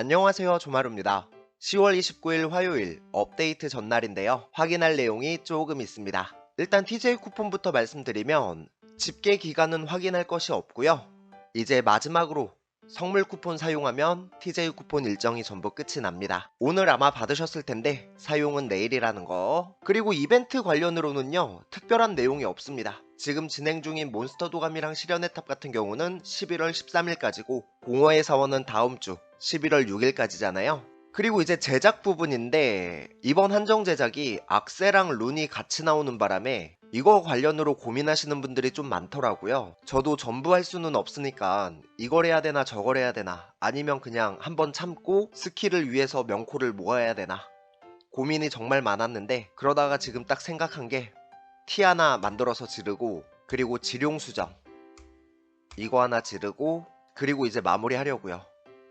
안녕하세요 조마루입니다. 10월 29일 화요일 업데이트 전날인데요. 확인할 내용이 조금 있습니다. 일단 TJ 쿠폰부터 말씀드리면 집계 기간은 확인할 것이 없고요. 이제 마지막으로 성물 쿠폰 사용하면 TJ 쿠폰 일정이 전부 끝이 납니다. 오늘 아마 받으셨을 텐데 사용은 내일이라는 거. 그리고 이벤트 관련으로는요. 특별한 내용이 없습니다. 지금 진행 중인 몬스터 도감이랑 실현의 탑 같은 경우는 11월 13일까지고 공허의 사원은 다음 주 11월 6일까지잖아요. 그리고 이제 제작 부분인데 이번 한정 제작이 악세랑 룬이 같이 나오는 바람에 이거 관련으로 고민하시는 분들이 좀 많더라고요. 저도 전부 할 수는 없으니까 이걸 해야 되나 저걸 해야 되나 아니면 그냥 한번 참고 스킬을 위해서 명코를 모아야 되나 고민이 정말 많았는데 그러다가 지금 딱 생각한 게 티 하나 만들어서 지르고 그리고 지룡 수정 이거 하나 지르고 그리고 이제 마무리하려고요.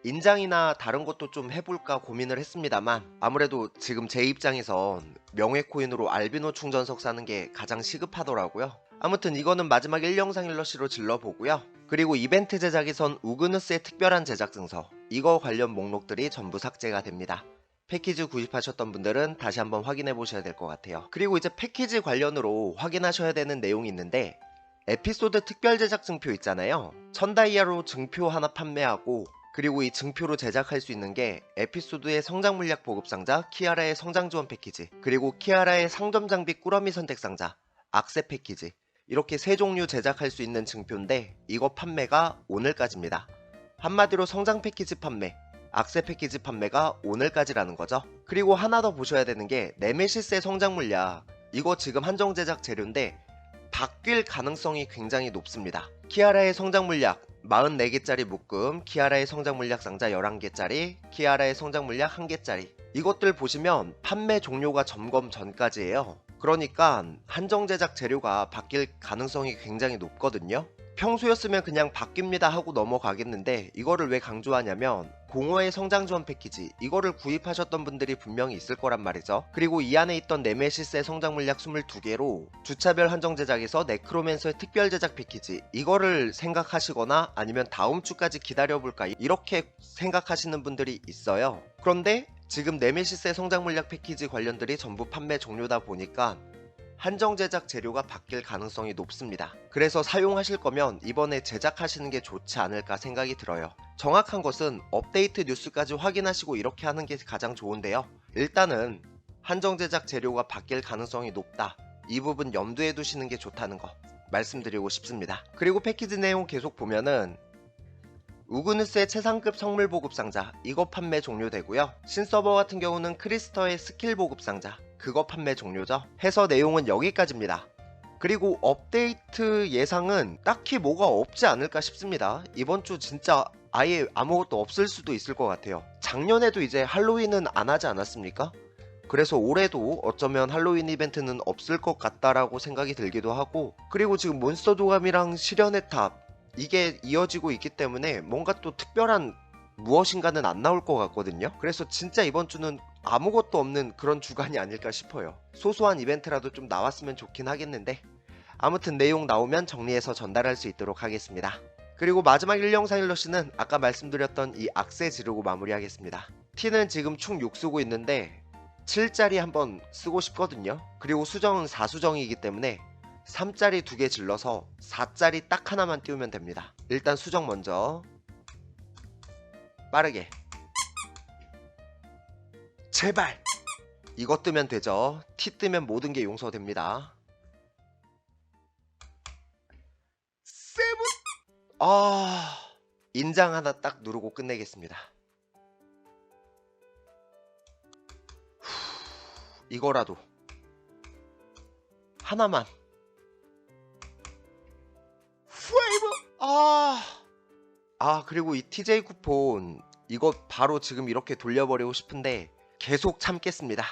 인장이나 다른 것도 좀 해볼까 고민을 했습니다만 아무래도 지금 제 입장에선 명예 코인으로 알비노 충전석 사는 게 가장 시급하더라고요. 아무튼 이거는 마지막 1영상 일러시로 질러보고요. 그리고 이벤트 제작에선 우그누스의 특별한 제작 증서 이거 관련 목록들이 전부 삭제가 됩니다. 패키지 구입하셨던 분들은 다시 한번 확인해 보셔야 될 것 같아요. 그리고 이제 패키지 관련으로 확인하셔야 되는 내용이 있는데 에피소드 특별 제작 증표 있잖아요. 천 다이아로 증표 하나 판매하고 그리고 이 증표로 제작할 수 있는 게 에피소드의 성장 물약 보급 상자, 키아라의 성장 지원 패키지, 그리고 키아라의 상점 장비 꾸러미 선택 상자, 악세 패키지 이렇게 세 종류 제작할 수 있는 증표인데 이거 판매가 오늘까지입니다. 한마디로 성장 패키지 판매, 악세 패키지 판매가 오늘까지라는 거죠. 그리고 하나 더 보셔야 되는 게 네메시스의 성장 물약 이거 지금 한정 제작 재료인데 바뀔 가능성이 굉장히 높습니다. 키아라의 성장 물약 44개짜리 묶음, 키아라의 성장 물약 상자 11개짜리, 키아라의 성장 물약 1개짜리. 이것들 보시면 판매 종료가 점검 전까지예요. 그러니까 한정 제작 재료가 바뀔 가능성이 굉장히 높거든요. 평소였으면 그냥 바뀝니다 하고 넘어가겠는데 이거를 왜 강조하냐면 공허의 성장 지원 패키지 이거를 구입하셨던 분들이 분명히 있을 거란 말이죠. 그리고 이 안에 있던 네메시스의 성장 물약 22개로 주차별 한정 제작에서 네크로맨서의 특별 제작 패키지 이거를 생각하시거나 아니면 다음 주까지 기다려볼까 이렇게 생각하시는 분들이 있어요. 그런데 지금 네메시스의 성장 물약 패키지 관련들이 전부 판매 종료다 보니까 한정 제작 재료가 바뀔 가능성이 높습니다. 그래서 사용하실 거면 이번에 제작하시는 게 좋지 않을까 생각이 들어요. 정확한 것은 업데이트 뉴스까지 확인하시고 이렇게 하는 게 가장 좋은데요. 일단은 한정 제작 재료가 바뀔 가능성이 높다. 이 부분 염두에 두시는 게 좋다는 거 말씀드리고 싶습니다. 그리고 패키지 내용 계속 보면은 우그누스의 최상급 성물 보급 상자 이거 판매 종료되고요. 신서버 같은 경우는 크리스터의 스킬 보급 상자 그거 판매 종료죠. 해서 내용은 여기까지입니다. 그리고 업데이트 예상은 딱히 뭐가 없지 않을까 싶습니다. 이번 주 진짜 아예 아무것도 없을 수도 있을 것 같아요. 작년에도 이제 할로윈은 안 하지 않았습니까? 그래서 올해도 어쩌면 할로윈 이벤트는 없을 것 같다라고 생각이 들기도 하고 그리고 지금 몬스터 도감이랑 실현의 탑 이게 이어지고 있기 때문에 뭔가 또 특별한 무엇인가는 안 나올 것 같거든요. 그래서 진짜 이번 주는 아무것도 없는 그런 주간이 아닐까 싶어요. 소소한 이벤트라도 좀 나왔으면 좋긴 하겠는데 아무튼 내용 나오면 정리해서 전달할 수 있도록 하겠습니다. 그리고 마지막 1영상 일러시는 아까 말씀드렸던 이 악세 지르고 마무리하겠습니다. T는 지금 총6 쓰고 있는데 7짜리 한번 쓰고 싶거든요. 그리고 수정은 4수정이기 때문에 3짜리 두 개 질러서 4짜리 딱 하나만 띄우면 됩니다. 일단 수정 먼저 빠르게 제발 이거 뜨면 되죠. T 뜨면 모든 게 용서됩니다. 세븐 아 인장 하나 딱 누르고 끝내겠습니다. 후, 이거라도 하나만 프레이브 아. 아 그리고 이 TJ 쿠폰 이거 바로 지금 이렇게 돌려버리고 싶은데 계속 참겠습니다.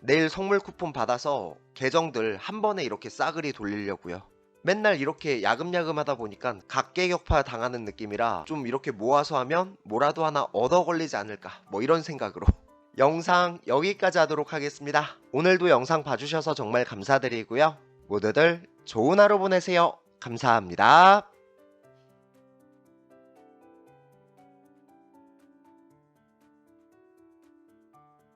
내일 선물 쿠폰 받아서 계정들 한 번에 이렇게 싸그리 돌리려고요. 맨날 이렇게 야금야금 하다 보니까 각계격파 당하는 느낌이라 좀 이렇게 모아서 하면 뭐라도 하나 얻어 걸리지 않을까 뭐 이런 생각으로 영상 여기까지 하도록 하겠습니다. 오늘도 영상 봐주셔서 정말 감사드리고요. 모두들 좋은 하루 보내세요. 감사합니다.